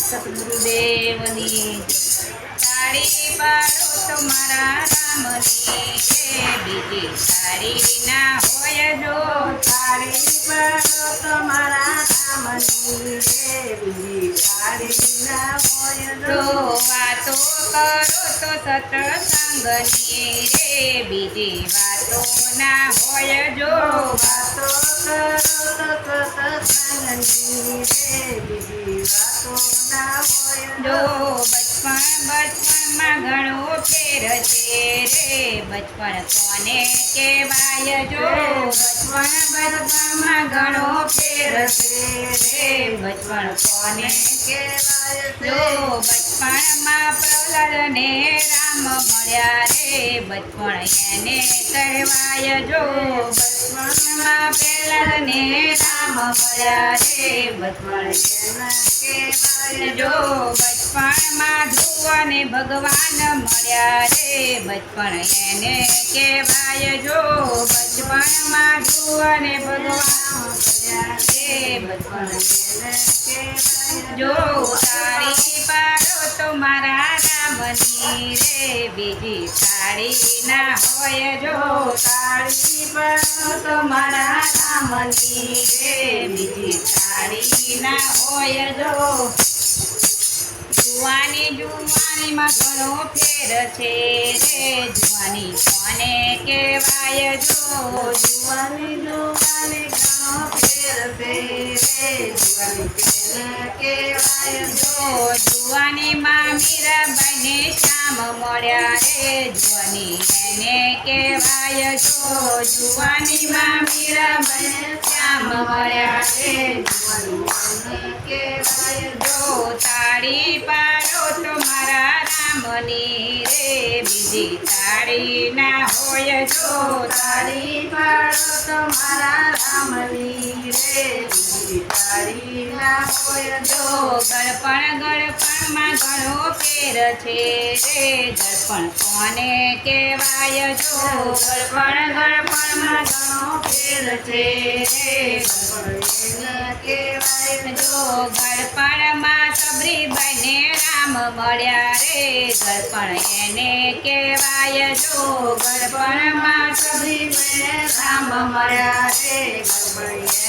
સદગુરુદેવની તાળી પાડો તો મારા રામની બીજી તારી ના હોય જો તાળી પાડો તો મારા રામની બીજી તારી ના હોય જો વાતો કરો તો સતસંગની રે બીજી વાતો ના હોય જો વાતો કરો તો સતસંગની રે બીજી વાતો ના હોય જો બચપણ, બચપણમાં ઘણો ફેર છે રે. બચપણ કોને કહેવાય જો? બચપણ, બચપણમાં ઘણો ફેર છે રે. બચપણ કોને કહેવાય જો? બચપણમાં પ્રહલાદ ને રામ મળ્યા રે. બચપણ એને કહેવાય જો. બચપણમાં પ્રહલાદને રામ મળ્યા રે. બચપણ કહેવાય જો. બચપણમાં ધ્રુવને ભગવાન મળ્યા રે. બચપણ એને કહેવાય જો. અને ભગવાન મળ્યા રે બચપણ જો સાડી પાડો તો મારા રામની રે, બીજી સાડી ના હોય જો તાળી પાડો તો મારા રામની રે, બીજી સાડી ના હોય જો જુવાની જુવાનીમાં ઘણો ફેર છે રે, જુવાની કોને કહેવાય? જો જુવાની જુવાની ઘણો ફેર છે રે, જુવાની કેને કહેવાય જો જુવાનીમાં મીરાબાઈને શ્યામ મળ્યા રે જુવાની એને કહેવાય જો જુવાનીમાં મીરાબાઈને શ્યામ મળ્યા રે જુવાની કેવાય જો તાળી પાડો તો મારા રે બીજી તાળી હોય જો તાળી પાડો તો મારા રે બીજી તાળી ના હોય જો ગળપણ ગળપણમાં ઘણો ફેર છે રે. ગળપણ કોને કહેવાય જો? ગળપણ, ગળપણમાં ઘણો ફેર છે રે. એને કહેવાય જો? ગળપણમાં સબરીબાઈને રામ મળ્યા રે. ગળપણ એને કહેવાય જો? ગળપણમાં બને રામ મળ્યા રે.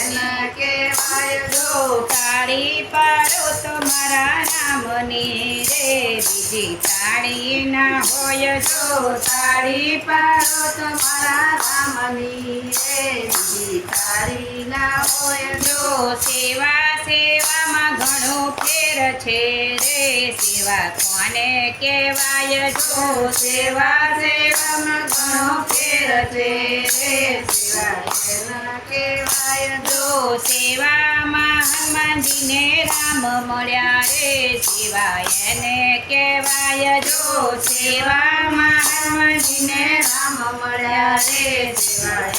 એને કહેવાય જો? તાળી પાડો તમારા નામની રે બીજી તાળી ના હોય જો તાળી પાડો તમારા મારા રામની રે તારી ના હોય જો સેવા સેવામાં ઘણો ફેર છે રે. સેવા કોને કહેવાય જો? સેવા સેવામાં ઘણો ફેર છે રે. સેવા કહેવાય જો? સેવામાં હનુમાનજીને રામ મળ્યા રે. સેવા એને કહેવાય જો? સેવામાં હનુમાનજીને રામ મળ્યા રે સેવા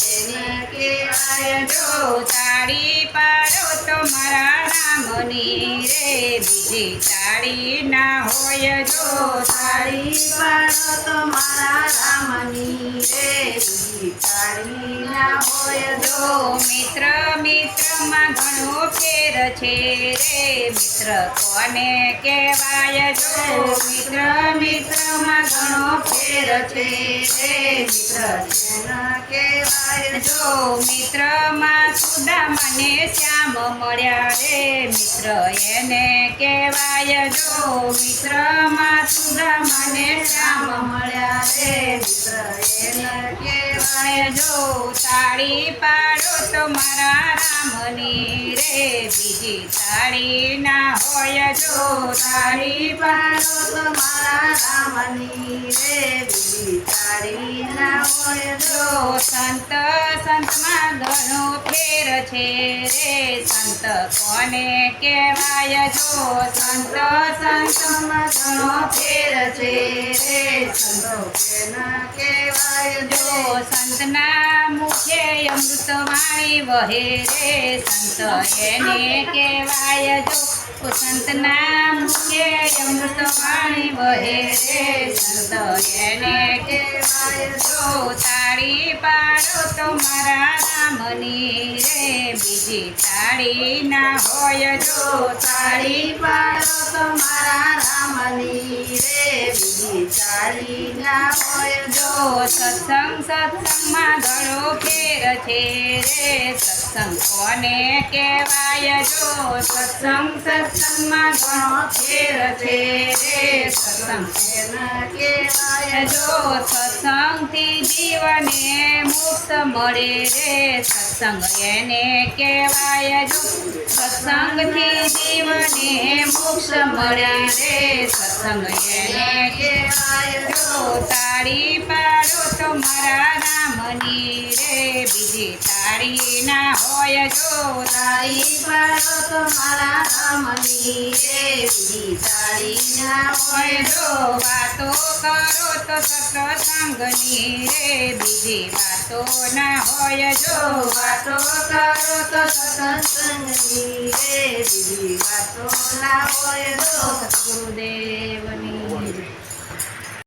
કેવાય જો તાળી પાડો તો મારા રામની રે, બીજી તાળી ના હોય જો તાળી પાડો તો મારા રામની રે, બીજી તાળી હોય જો મિત્ર, મિત્રમાં ઘણો ફેર છે રે, મિત્ર કોને કહેવાય જો મિત્ર? ઘણો ફેર છે. રે મિત્ર કહેવાય જો મિત્રમાં સુદા મને શ્યામ મળ્યા. રે મિત્ર એને કહેવાય જો મિત્રમાં સુદા મને શ્યામ મળ્યા. રે મિત્ર એને કહેવાય જો તાળી પાડો તો મારા રામની. રે બીજી તાળી ના હોય જો તાળી પાડો તો મારા રામની. રે બીજી ના હોય જો સંત સંતમાં ઘણો ફેર છે રે સંત કોને કહેવાય જો સંત સંતમાં ઘણો ફેર છે રે સંતો એના કહેવાય જો? સંતના મુખે અમૃત વાણી વહે રે સંત. એને કહેવાય જો સંતના મુખે અમૃત વાણી વહે રે સંત. એને કહેવાય જો, તાળી પાડો તો મારા રામની રે. બીજી તાળી ના હોય જો, તાળી પાડો તો મારા રામની રે. બીજી તાળી ના હોય જો, સત્સંગ સત્સંગમાં ગળો ફેર છે રે સત્સંગ? કોને કહેવાય જો સત્સંગ? સત્સંગમાં ઘણો ફેર છે રે સત્સંગ. કહેવાય જો સત્સંગથી જીવને મુક્ત મળે રે સત્સંગ? એને કહેવાય જો સત્સંગથી જીવને મોક્ષ મળે રે સત્સંગ? એને કહેવાય જો તારી તાળી પાડો તો મારા રામની રે બીજી તારી ના હોય જો તારી. પાડો તો મારા રામની રે બીજી તારી ના હોય જો. વાતો કરો તો સત્સંગની રે બીજી વાતો ના હોય જો. વાતો કરો તો સત્સંગની રે બીજી વાતો ના હોય જો. ગુરુદેવ